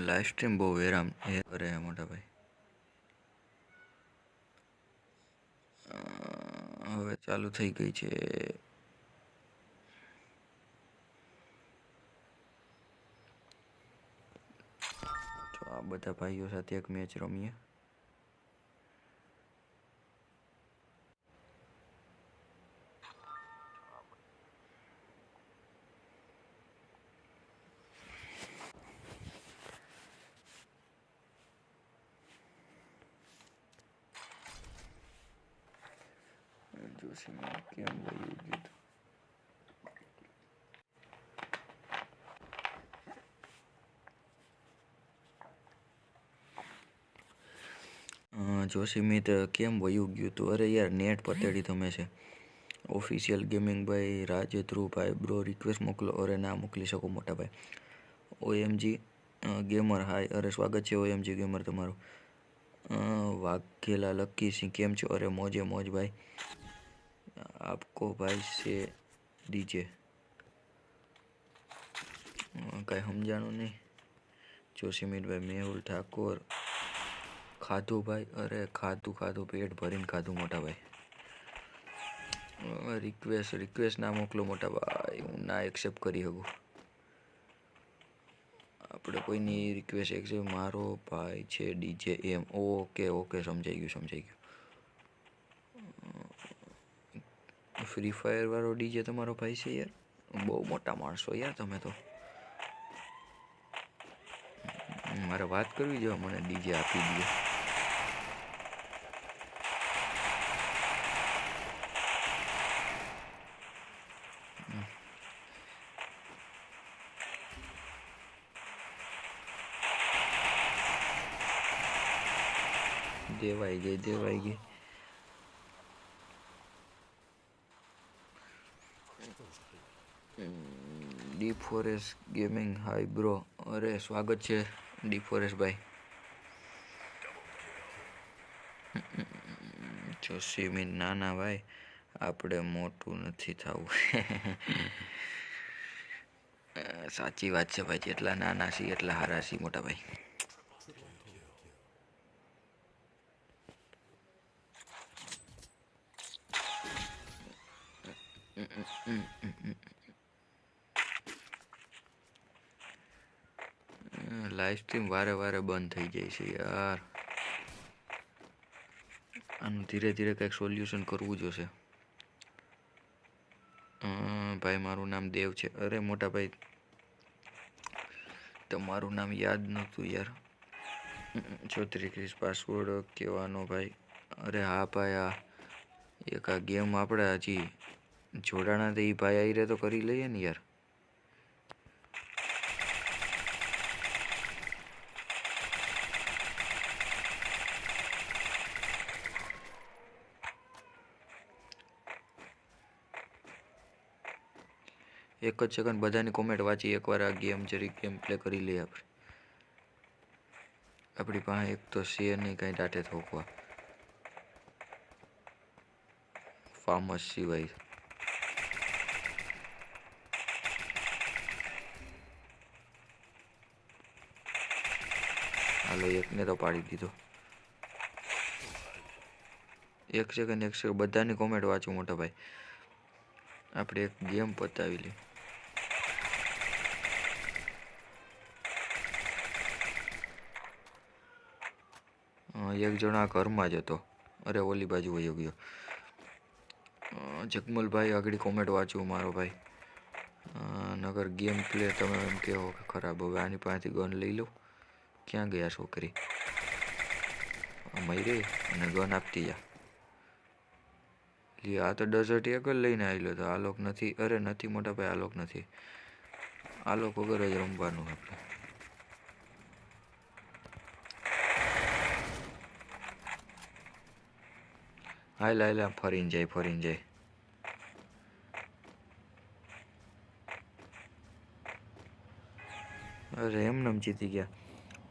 Live stream બહુ હેરાન એ કરે મોટા ભાઈ. હવે ચાલુ થઈ ગઈ છે. આ બધા ભાઈઓ સાથે એક મેચ રમીએ. જોશીમાં કેમ વયું ગયું જોશી અ, કેમ વયું ગયું તું અરે યાર નેટ પતેડી તમે છે ઓફિશિયલ ગેમિંગ ભાઈ રાજ ધ્રુવભાઈ બ્રો રિક્વેસ્ટ મોકલો અરે ના મોકલી શકો મોટા ભાઈ ઓએમજી ગેમર હાય અરે સ્વાગત છે ઓએમજી ગેમર તમારું વાઘેલા લક્કી સિંહ કેમ છો અરે મોજે મોજ ભાઈ આપકો ભાઈ છે ડીજે કાંઈ સમજાણું નહીં જોશીમીરભાઈ મેહુલ ઠાકોર ખાધું ભાઈ અરે ખાધું ખાધું પેટ ભરીને ખાધું મોટા ભાઈ રિક્વેસ્ટ રિક્વેસ્ટ ના મોકલો મોટા ભાઈ હું ના એક્સેપ્ટ કરી શકું આપણે કોઈની રિક્વેસ્ટ એક્સેપ્ટ મારો ભાઈ છે ડીજે એમ ઓકે ઓકે સમજાઈ ગયું સમજાઈ ગયું ફ્રી ફાયર વાળો ડીજે તમારો ભાઈ છે યાર? બહુ મોટા માણસો યાર તમે તો. મારે વાત કરવી જો મને ડીજે આપી દે દેવાઈ ગઈ દેવાઈ ગઈ. ફોરેસ્ટ ગેમિંગ હાય બ્રો અરે, સ્વાગત છે ડી ફોરેસ્ટ ભાઈ. જોશી મીન નાના ભાઈ, આપણે મોટું નથી થવું. સાચી વાત છે ભાઈ, જેટલા નાના છીએ, એટલા હારા છીએ, મોટા ભાઈ. લાઈવ સ્ટ્રીમ વારે વારે બંધ થઈ જાય છે યાર. આનું ધીરે ધીરે કંઈક સોલ્યુશન કરવું જોશે ભાઈ, મારું નામ દેવ છે. અરે, મોટા ભાઈ, તમારું નામ યાદ નહોતું યાર. ચોત્રી ક્રીસ પાસવર્ડ કહેવાનો ભાઈ. અરે, હા ભાઈ આ એક આ ગેમ આપણે હજી જોડાણા તો એ ભાઈ આવી રહે તો કરી લઈએ ને યાર. એક જ સેકન્ડ બધાની કોમેન્ટ વાંચી, એકવાર આ ગેમ જરી ગેમ પ્લે કરી લઈએ આપણે. આપણી પાસે એક તો નહીં, કાંઈ ડાટે થોકવા. ફાર્મસ સિવાય હાલો, એકને તો પાડી દીધો. એક સેકન્ડ એક સેકન્ડ બધાની કોમેન્ટ વાંચું મોટા ભાઈ. આપણે એક ગેમ પતાવી લઈએ. એક જણા ઘરમાં જ હતો. અરે, ઓલી બાજુ વયો ગયો. જગમલભાઈ આગળ કોમેન્ટ વાંચું મારો ભાઈ. નગર ગેમ પ્લે તમે એમ કહો કે ખરાબ. હવે આની પાસેથી ગન લઈ લો ક્યાં ગયા છોકરી? મરી અને ગન આપતી જા. લી, આ તો ડઝર્ટ એક જ લઈને આવેલો તો આ લોક નથી. અરે, નથી મોટા ભાઈ, આ લોક નથી. આ લોક વગર જ રમવાનું આપણે. હાલ હાલ આ ફરીને જાય ફરીને જાય અરે એમનેમ જીતી ગયા.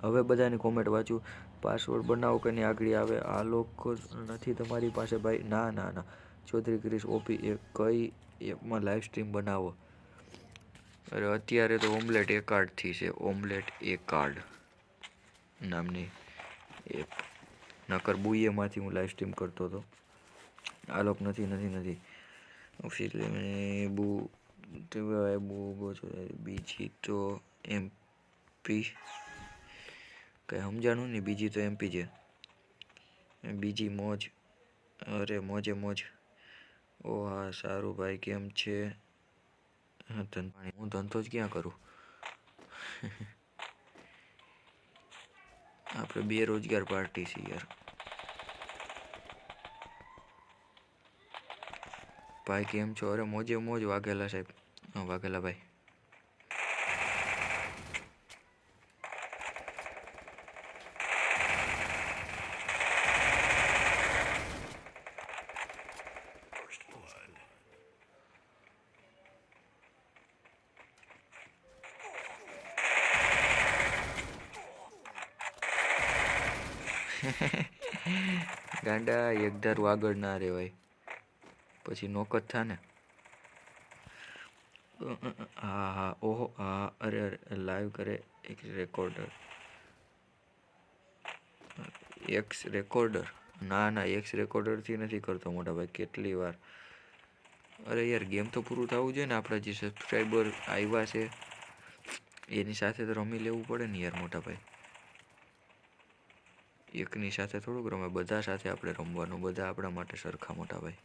હવે બધાની કોમેન્ટ વાંચું. પાસવર્ડ બનાવો કે નહીં આગળ આવે? આ લોકો નથી તમારી પાસે ભાઈ. ના ના ના. ચૌધરી ક્રિશ ઓપી એ કઈ એપમાં લાઈવ સ્ટ્રીમ બનાવો? અરે, અત્યારે તો ઓમલેટ એ કાર્ડથી છે. ઓમલેટ એ કાર્ડ નામની એપ નકર બુઈએમાંથી હું લાઈવ સ્ટ્રીમ કરતો હતો. આ લોક નથી નથી નથી. ઓફિશિયલી બહુ તે ઊભો છો. બીજી તો એમપી કંઈ સમજાણું નહીં. બીજી તો એમપી છે. બીજી મોજ. અરે, મોજે મોજ. ઓ હા, સારું ભાઈ, કેમ છે? હા, ધન હું ધંધો જ ક્યાં કરું? આપણે બેરોજગાર પાર્ટી છે યાર. ભાઈ, કેમ છો? અરે, મોજે મોજ વાઘેલા સાહેબ. હા, વાઘેલા ભાઈ. ગાંડા એકધારું આગળ ના રહેવાય પછી નોકર થા ને. હા હા ઓહો હા અરે અરે લાઈવ કરે એક રેકોર્ડર એક્સ રેકોર્ડર ના ના એક્સ રેકોર્ડરથી નથી કરતો મોટા ભાઈ, કેટલી વાર. અરે યાર ગેમ તો પૂરું થવું જોઈએ ને, આપણા જે સબસ્ક્રાઈબર આવ્યા છે, એની સાથે તો રમી લેવું પડે ને યાર મોટા ભાઈ. એકની સાથે થોડુંક રમે, બધા સાથે આપણે રમવાનું, બધા આપણા માટે સરખા મોટા ભાઈ.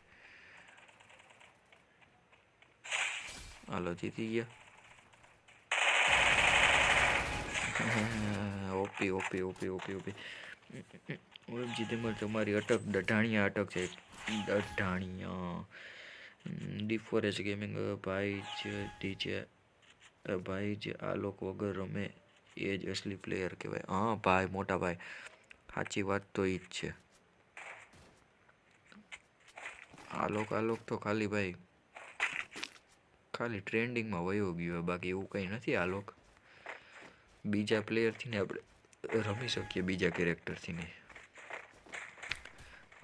હાલો જીતી ગયા OP OP OP OP OP OMG તેમાં તમારી અટક દઢાણિયા અટક છે દઢાણિયા ડિફોરેસ્ટ ગેમિંગ ભાઈ છે ડીજે ભાઈ જે આ લોકો વગર રમે એ જ અસલી પ્લેયર કહેવાય હા ભાઈ મોટા ભાઈ સાચી વાત તો એ જ છે આલોક આલોક તો ખાલી ભાઈ ખાલી ટ્રેન્ડિંગમાં વયો ગયો, બાકી એવું કંઈ નથી આલોક બીજા પ્લેયરથી ને આપણે રમી શકીએ, બીજા કેરેક્ટરથી આ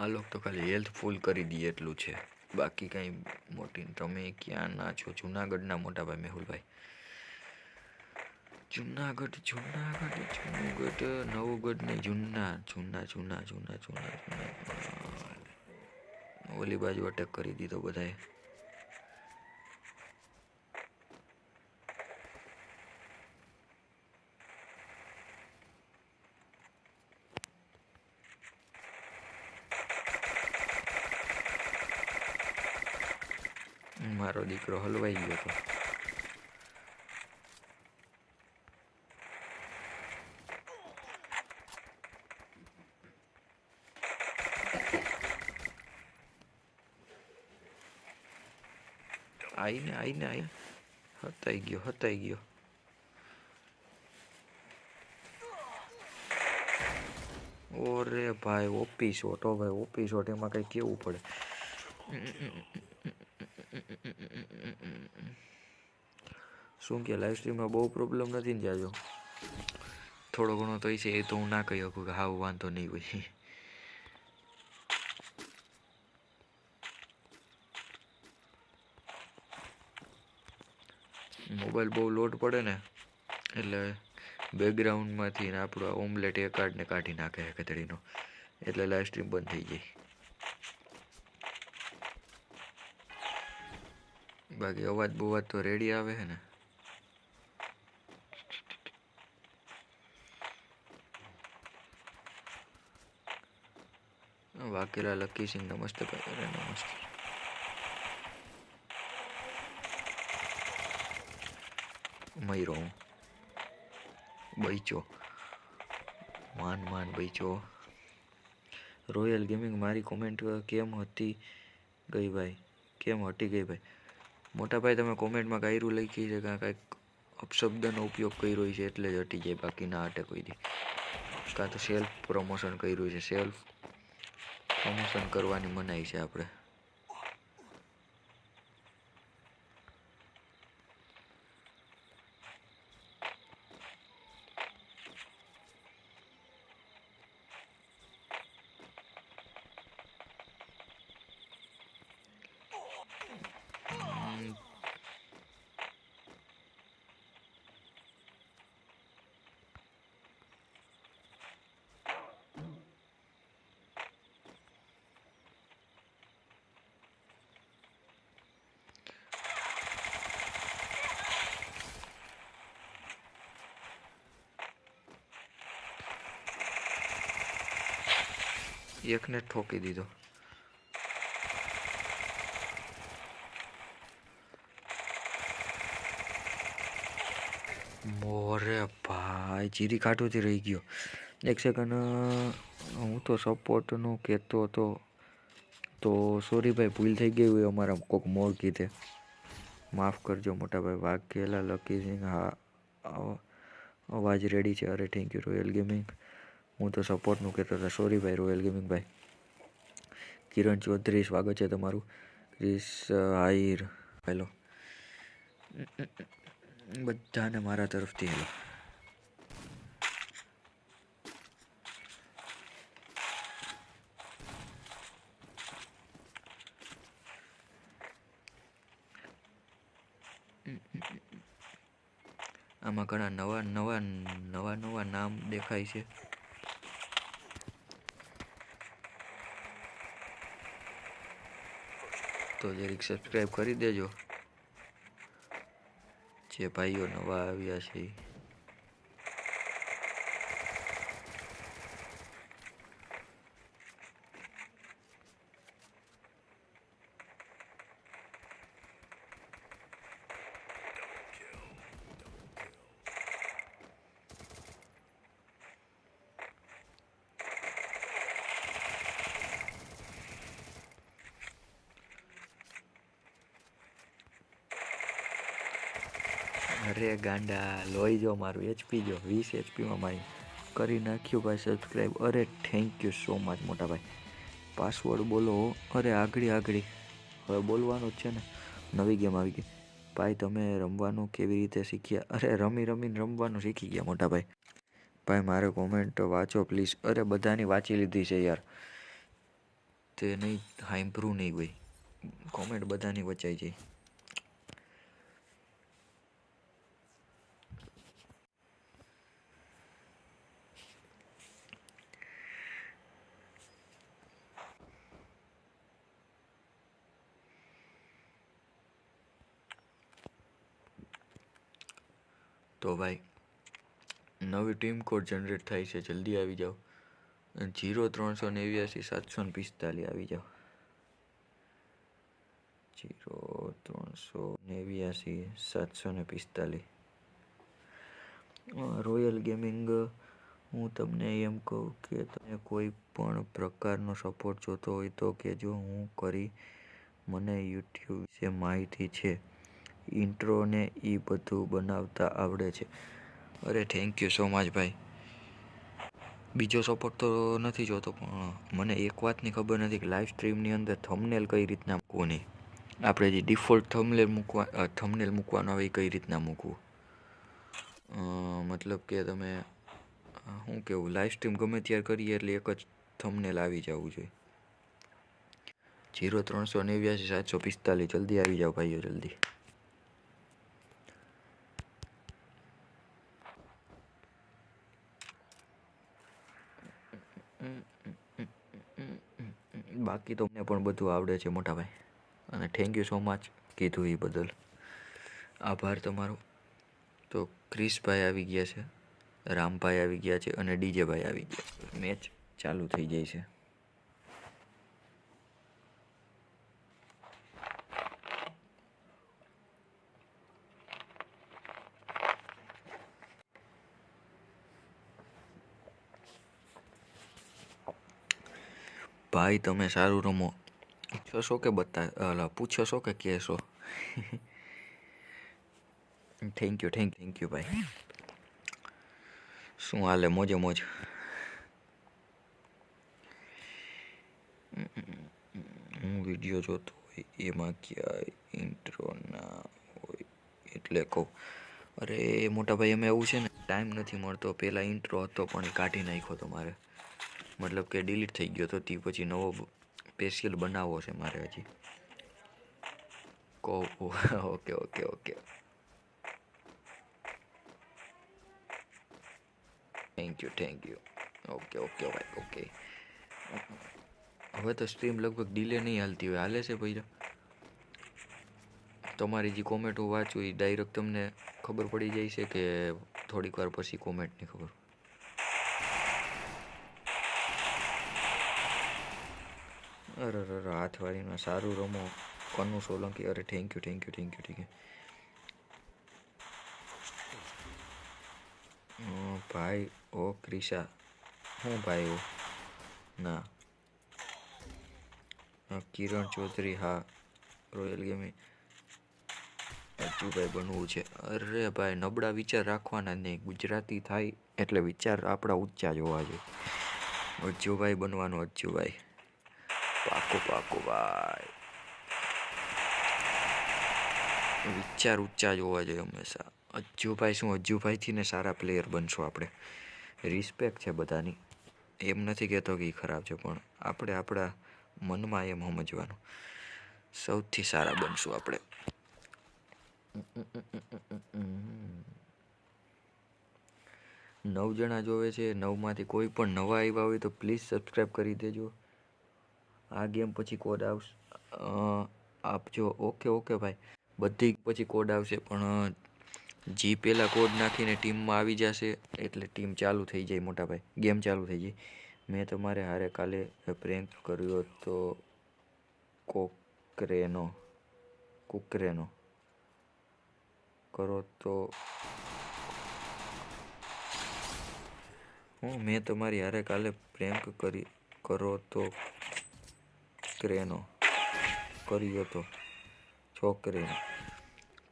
આલોક તો ખાલી હેલ્થ ફૂલ કરી દઈએ એટલું છે. બાકી કાંઈ મોટી તમે ક્યાં ના છો? જુનાગઢના મોટા ભાઈ મેહુલભાઈ. જુનાગઢ જુનાગઢ જુનાગઢ, નવગઢ ને જૂના જૂના જૂના જૂના જૂના જૂના. ઓલી બાજુ અટેક કરી દીધો બધાએ. મારો દીકરો હલવાઈ ગયો હતો આઈને આઈને આઈ હતાઈ ગયો હતાઈ ગયો. ઓરે ભાઈ, ઓપી શોટ હો ભાઈ, ઓપી શોટ, એમાં કઈ કેવું પડે? શું કે લાઈવ સ્ટ્રીમમાં બહુ પ્રોબ્લેમ નથી ને જાજો થોડો ઘણો તો છે, એ તો હું ના કહી શકું કે હા, વાંધો નહીં હોય મોબાઈલ બહુ લોડ પડે ને, એટલે બેકગ્રાઉન્ડમાંથી ને આપણો ઓમલેટ એ કાર્ડને કાઢી નાખે કતડીનો એટલે લાઈવ સ્ટ્રીમ બંધ થઈ જાય. બાકી અવાજ બવાજ તો રેડી આવે છે ને. વાકેલા લકી સિંહ નમસ્તે ભાઈ નમસ્તે મયરો બૈચો. માન માન બૈચો. રોયલ ગેમિંગ મારી કોમેન્ટ કેમ હતી ગઈ ભાઈ? કેમ હટી ગઈ ભાઈ? મોટા ભાઈ તમે કોમેન્ટમાં કાયરું લખી છે કાં કાંઈક અપશબ્દનો ઉપયોગ કર્યો છે એટલે જ હટી જાય, બાકી ના હટે કોઈ દી. કાં તો સેલ્ફ પ્રમોશન કર્યું છે સેલ્ફ પ્રમોશન કરવાની મનાઈ છે આપણે. એકને ઠોકી દીધો. મોરે ભાઈ, ચીરી કાઢોથી રહી ગયો. એક સેકન્ડ હું તો સપોર્ટનું કહેતો હતો. તો સોરી ભાઈ, ભૂલ થઈ ગઈ હોય અમારા કોક મોર કીધે. માફ કરજો મોટાભાઈ, વાઘેલા, લકી સિંહ, હા અવાજ રેડી છે. અરે થેન્ક યુ રોયલ ગેમિંગ હું તો સપોર્ટનું કહેતો હતો. સોરી ભાઈ રોયલ ગેમિંગ ભાઈ. કિરણ ચૌધરી, સ્વાગત છે તમારું. ક્રિસ આહિર. હેલો બધાને મારા તરફથી હેલો આમાં ઘણા નવા નવા નવા નવા નામ દેખાય છે. તો જરીક સબસ્ક્રાઈબ કરી દેજો. જે ભાઈઓ નવા આવ્યા છે. અરે ગાંડા, લોહી જો મારું એચપી જો, વીસ એચપીમાં મારી કરી નાખ્યું ભાઈ સબસ્ક્રાઈબ અરે થેન્ક યુ સો મચ મોટા ભાઈ. પાસવર્ડ બોલો, અરે આગળી આગળી. હવે બોલવાનું જ છે ને. નવી ગેમ આવી ગઈ. ભાઈ તમે રમવાનું કેવી રીતે શીખ્યા? અરે રમી, રમીને રમવાનું શીખી ગયા મોટા ભાઈ. ભાઈ મારે કોમેન્ટ વાંચો પ્લીઝ અરે બધાની વાંચી લીધી છે યાર. તે નહીં, હા ઇમ્પ્રૂવ નહીં ભાઈ કોમેન્ટ બધાની વચાઈ જાય ભાઈ. નવી ટીમ કોડ જનરેટ થાય છે. જલ્દી આવી જાઓ. જીરો ત્રણસો નેવ્યાસી સાતસો ને પિસ્તાલીસ આવી જાઓ. જીરો ત્રણસો નેવ્યાસી સાતસો ને પિસ્તાલીસ. રોયલ ગેમિંગ હું તમને એમ કહું કે તમે કોઈ પણ પ્રકારનો સપોર્ટ જોતો હોય તો કે જો હું કરી, મને યુટ્યુબ વિશે માહિતી છે. ઇન્ટ્રો ને એ બધું બનાવતા આવડે છે. અરે થેન્ક યુ સો મચ ભાઈ. બીજો સપોર્ટ તો નથી જોતો, પણ મને એક વાતની ખબર નથી કે લાઈવ સ્ટ્રીમની અંદર થંબનેલ કઈ રીતના મૂકવું નહીં આપણે જે ડિફોલ્ટ થંબનેલ મૂકવા થંબનેલ મૂકવાનો આવે એ કઈ રીતના મૂકવું? મતલબ કે તમે શું કહેવું લાઈવ સ્ટ્રીમ ગમે ત્યારે કરીએ એટલે એક જ થંબનેલ આવી જવું જોઈએ. જીરો ત્રણસો નેવ્યાસી, સાતસો પિસ્તાલીસ, જલ્દી આવી જાઓ ભાઈઓ, જલ્દી. બાકી તો મને પણ બધું આવડે છે મોટા ભાઈ અને થેન્ક યુ સો મચ કીધું એ બદલ. આભાર તમારો. તો ક્રિશભાઈ આવી ગયા છે, રામભાઈ આવી ગયા છે અને ડીજેભાઈ આવી ગયા મેચ ચાલુ થઈ જાય છે. ભાઈ, તમે સારું રમો. પૂછશો કે બતા પૂછો છો કે કહેશો? Thank you thank thank you ભાઈ. શું હાલે? મોજે મોજ. હું વીડિયો જોતો હોય, એમાં ક્યાંય ઇન્ટ્રો ના હોય, એટલે કહું. અરે, મોટા ભાઈ અમે એવું છે ને ટાઈમ નથી મળતો. પહેલાં ઇન્ટ્રો હતો, પણ કાઢી નાખ્યો તો મારે. મતલબ કે ડિલીટ થઈ ગયો તો તે પછી નવો સ્પેશિયલ બનાવવો છે મારે હજી. કહો okay okay okay. Thank you thank you okay okay ભાઈ ઓકે હવે તો સ્ટ્રીમ લગભગ ડીલે નહીં હાલતી હોય. હાલે છે ભાઈ તમારી જે કોમેન્ટ હું વાંચું એ ડાયરેક્ટ તમને ખબર પડી જાય છે કે થોડીક વાર પછી કોમેન્ટની ખબર? અરે અરે હાથવાળીમાં સારું રમો. કનુ સોલંકી અરે thank you thank you thank you thank you ભાઈ, ઓ ક્રિશા. હું ભાઈ ઓ? ના. કિરણ ચૌધરી, હા. રોયલ ગેમિંગ અજુભાઈ બનવું છે. અરે ભાઈ, નબળા વિચાર રાખવાના નહીં. ગુજરાતી થાય એટલે વિચાર આપણા ઊંચા જોવા જોઈએ. અજ્જુભાઈ બનવાનું અજ્જુભાઈ પાકો પાકો ભાઈ વિચાર ઊંચા જોવા જોઈએ હંમેશા. અજ્જુભાઈ શું? અજ્જુભાઈથી ને સારા પ્લેયર બનશું આપણે. રિસ્પેક્ટ છે બધાની. એમ નથી કહેતો કે એ ખરાબ છે, પણ આપણે આપણા મનમાં એમ સમજવાનું. સૌથી સારા બનશું આપણે. નવ જણા જોવે છે, નવમાંથી કોઈ પણ નવા આવ્યા હોય તો પ્લીઝ સબસ્ક્રાઈબ કરી દેજો. આ ગેમ પછી કોડ આવશે. આપજો ઓકે ઓકે ભાઈ. બધી પછી કોડ આવશે, પણ જી પહેલાં કોડ નાખીને ટીમમાં આવી જશે, એટલે ટીમ ચાલુ થઈ જાય મોટા ભાઈ. ગેમ ચાલુ થઈ જાય. મેં તમારે હારે કાલે પ્રેન્ક કર્યો તો કોકરેનો. કુકરેનો. કરો તો. હું, મેં તમારી હારે કાલે પ્રેન્ક કરી, કરો તો. ક્રેનો કર્યો હતો. છોકરીનો.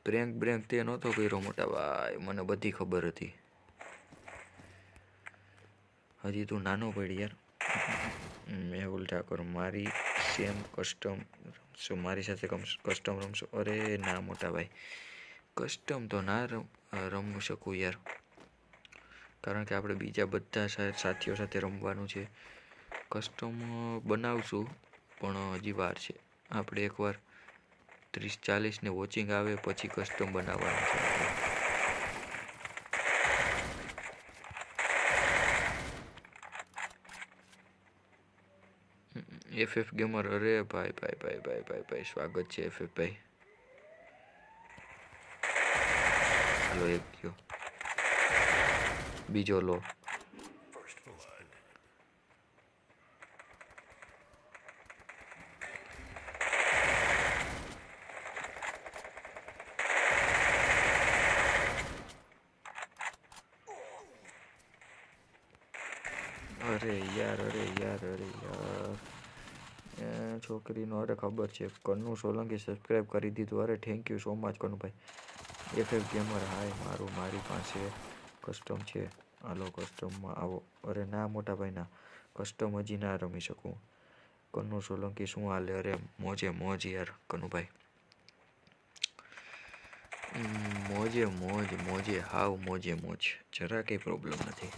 પ્રેન્ક બ્રેન્ક તે નહોતો કર્યો મોટા ભાઈ. મને બધી ખબર હતી. હજી તું નાનો પડી યાર. મેહુલ ઠાકોર, મારી સેમ કસ્ટમ રમશો, મારી સાથે કસ્ટમ રમશો? અરે ના મોટા ભાઈ. કસ્ટમ તો ના રમ શકું યાર. કારણ કે આપણે બીજા બધા સાથીઓ સાથે રમવાનું છે. કસ્ટમ બનાવશું. પણ હજી વાર છે. આપણે એકવાર ત્રીસ ચાલીસને વોચિંગ આવે પછી કસ્ટમ બનાવવાનું છે. એફ એફ ગેમર અરે ભાઈ ભાઈ ભાઈ ભાઈ ભાઈ ભાઈ, સ્વાગત છે એફ એફ ભાઈ. હાલો, એક ગયો. બીજો લો અરે યાર અરે યાર અરે યાર એ છોકરીનો અરે ખબર છે કનુ સોલંકી સબસ્ક્રાઈબ કરી દીધું. અરે થેન્ક યુ સો મચ કનુભાઈ. એફ એફ ગેમર હાય, મારું, મારી પાસે કસ્ટમ છે. હાલો કસ્ટમમાં આવો. અરે ના, મોટા ભાઈ ના કસ્ટમ હજી ના રમી શકું. કનુ સોલંકી શું હાલે? અરે મોજે, મોજ યાર, કનુભાઈ. મોજે, મોજ, મોજે, હાવ, મોજે, મોજ. જરા કંઈ પ્રોબ્લેમ નથી.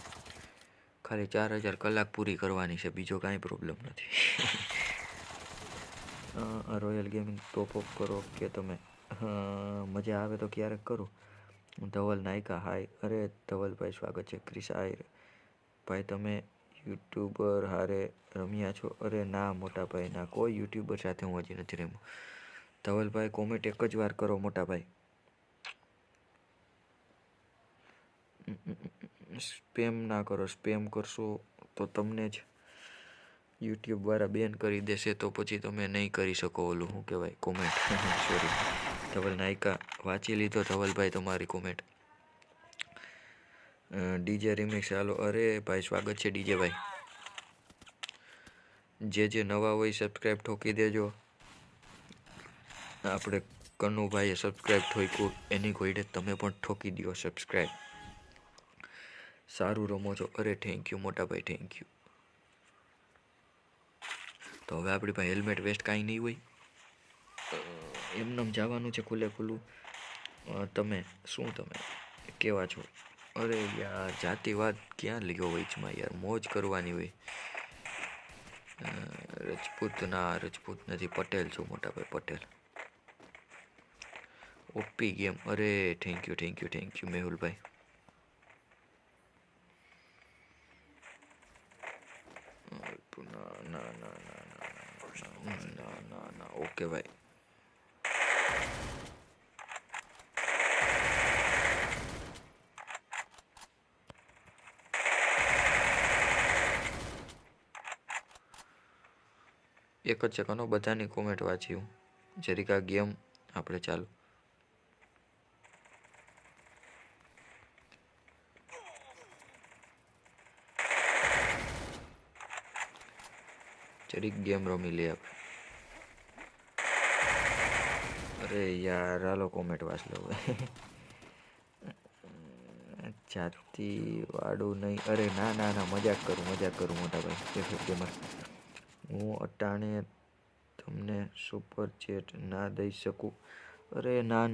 ખાલી ચાર હજાર કલાક પૂરી કરવાની છે, બીજો કાંઈ પ્રોબ્લેમ નથી. રોયલ ગેમિંગ ટોપ અપ કરો કે તમે મજા આવે તો ક્યારેક કરું. ધવલ નાયકા હાય અરે ધવલભાઈ સ્વાગત છે. ક્રિશ આયર ભાઈ, તમે યુટ્યુબર હારે રમ્યા છો? અરે, ના, મોટા ભાઈ, ના. કોઈ યુટ્યુબર સાથે હું હજી નથી રમ્યો. ધવલભાઈ કોમેન્ટ એક જ વાર કરો, મોટા ભાઈ. સ્પેમ ના કરો. સ્પેમ કરશો તો તમને જ યુટ્યુબ વાળા બેન કરી દેશે તો પછી તમે નહીં કરી શકો ઓલું, શું કહેવાય કોમેન્ટ સોરી ધવલ નાયકા વાંચી લીધો, ધવલભાઈ, તમારી કોમેન્ટ ડીજે રિમિક્સ હાલો. અરે ભાઈ, સ્વાગત છે ડીજે ભાઈ. જે જે નવા હોય સબસ્ક્રાઈબ ઠોકી દેજો. આપણે કનુભાઈએ સબસ્ક્રાઈબ ઠોક્યું એની કોઈડે તમે પણ ઠોકી દો સબસ્ક્રાઈબ સારું રમો છો. અરે થેન્ક યુ મોટાભાઈ થેન્ક યુ તો હવે આપણી પાસે હેલ્મેટ વેસ્ટ કાંઈ નહીં હોય. એમનેમ જવાનું છે ખુલ્લે ખુલ્લું. તમે, શું તમે? કેવા છો? અરે યાર, જાતિવાદ ક્યાં લ્યો વચમાં યાર? મોજ કરવાની હોય. રજપૂત ના, રજપૂત નથી, પટેલ છું મોટા ભાઈ, પટેલ. OP game. અરે thank you thank you thank you મેહુલભાઈ. ના ના ના. ના ના ના ના ઓકે ભાઈ એક જ સેકન્ડ બધાની કોમેન્ટ વાંચી હું. જરીક આ ગેમ, આપણે ચાલુ. જરીક ગેમ રમી લઈએ આપણે અરે યાર હાલો કોમેન્ટ વાંચ લો હવે જાતિ વાળું નહીં અરે ના ના ના મજાક કરું મજાક કરું મોટા ભાઈ કે ગેમર હું અટાણે તમને સુપર ચેટ ના દઈ શકું અરે ના